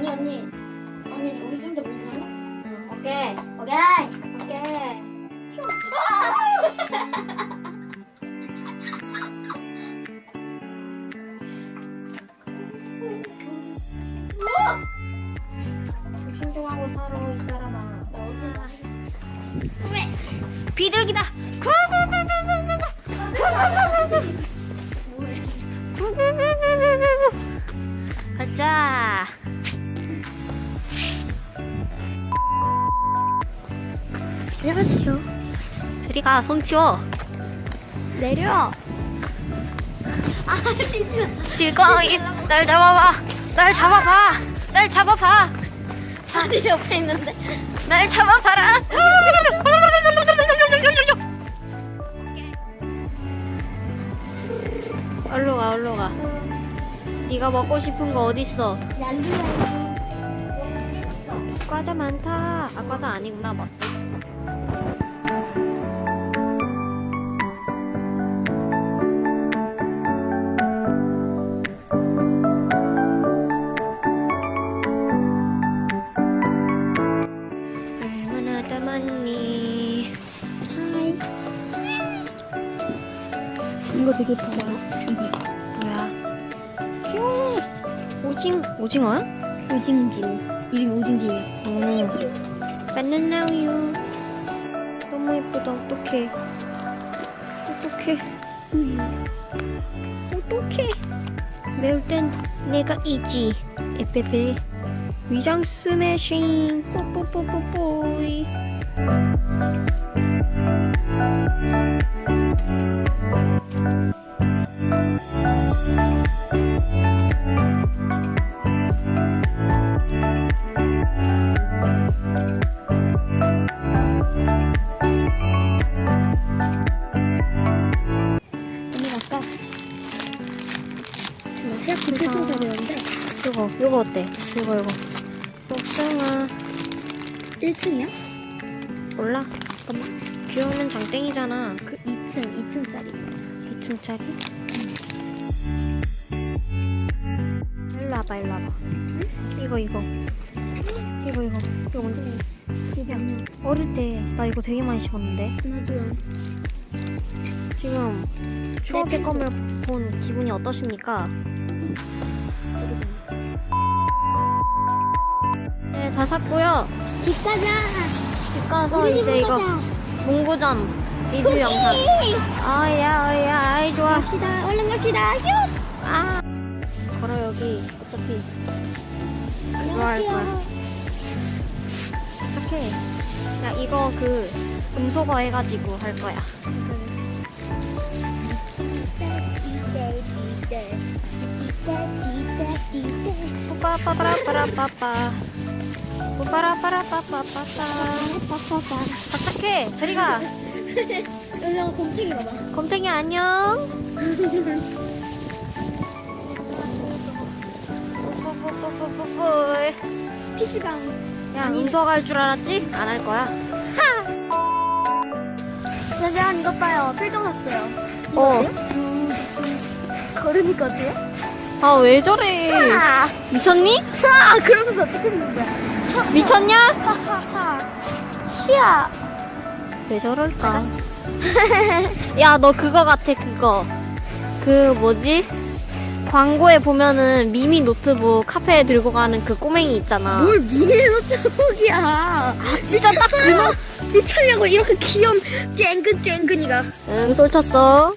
언니 언니. 언니 우리 좀 더 보여주나? 뭐 응. 오케이 오케이 오케이. 신중하고 살아 이 사람아. 나 어디야 비둘기다. 구구구구구구구. 안녕하세요. 저리 가 손 치워. 내려. 아, 진짜. 딜광이 날 잡아봐. 날 잡아봐. 날 잡아봐. 다리 옆에 있는데. 날 잡아봐라. 얼로 가, 얼로 가. 네가 먹고 싶은 거 어딨어? 얀두야. 과자 많다. 아, 과자 아니구나, 머스. 이거 되게 예쁘잖아. 뭐야? 귀여워. 오징, 오징어야? 오징징. 이름이 오징징이야. 음. 바나나 우유. 너무 예쁘다. 어떡해. 어떡해. 어떡해. 매울 땐 내가 이지. 에페페. 위장 스매싱. 뽀뽀뽀뽀뽀이. 필통사 배웠는데 요거, 요거 어때? 요거, 요거. 복숭아. 1층이야? 몰라? 잠깐만. 비 오는 장땡이잖아. 그 2층, 2층짜리. 2층짜리? 일로 와봐, 일로 와봐. 이거, 이거. 이거, 이거. 이거 먼저. 이게 아니야. 어릴 때 나 이거 되게 많이 씹었는데 맞아. 지금 추억의 껌을 본 기분이 어떠십니까? 네, 다 샀고요. 집 가자. 집 가서 우리 집 이제 이거 가자. 문구점 리뷰 영상. 아야, 아야, 아이 좋아. 갑시다. 얼른 갑시다. 휴. 아. 걸어 여기 어차피 좋아할 거야. 야 이거 그 음소거 해가지고 할 거야. 빠빠빠라빠라빠빠. 빠빠라빠라빠빠빠. 어떡해. 저리 가. 여기가 곰탱이 봐봐. 곰탱이 안녕. 뿌뿌뿌뿌뿌뿌. PC방. 야, 음소 갈줄 알았지? 안 할 거야. 짜잔, 이것 봐요. 필통 샀어요. 어. 걸으니까 어때요? 아, 왜 저래? 아, 미쳤니? 아, 그러면서 어떻게 거야? 미쳤냐? 시야. 왜 저럴까? 야, 너 그거 같아, 그거. 그, 뭐지? 광고에 보면은 미미 노트북 카페에 들고 가는 그 꼬맹이 있잖아. 뭘 미래로 쪽이야. 아, 진짜 딱 그거 미쳤냐고 이렇게 귀여운 쨍근 쨍근이가. 응, 솔쳤어.